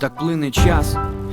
Так плине час,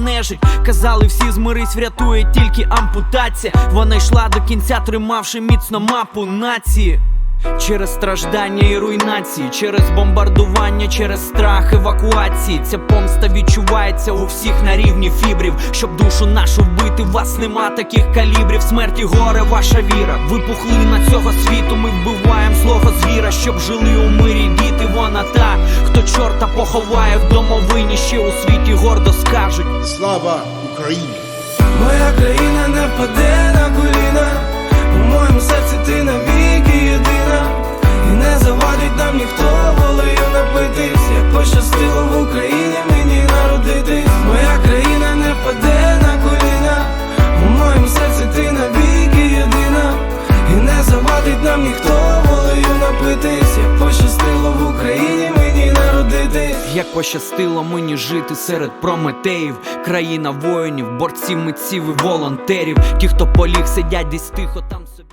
нежить. Казали, всі змирись, врятує тільки ампутація. Вона йшла до кінця, тримавши міцно мапу нації. Через страждання і руйнації, через бомбардування, через страх евакуації. Ця помста відчувається у всіх на рівні фібрів. Щоб душу нашу вбити, вас нема таких калібрів. Смерті горе, ваша віра. Випухли на цього світу. Ми вбиваємо злого звіра, щоб жили у мирі діти. Вона та, хто чорта поховає в домовині, ще у світі. Слава Україні! Моя країна не впаде на коліна, Як пощастило мені жити серед прометеїв, країна воїнів, борців, митців і волонтерів. Ті, хто поліг, сидять десь тихо там собі.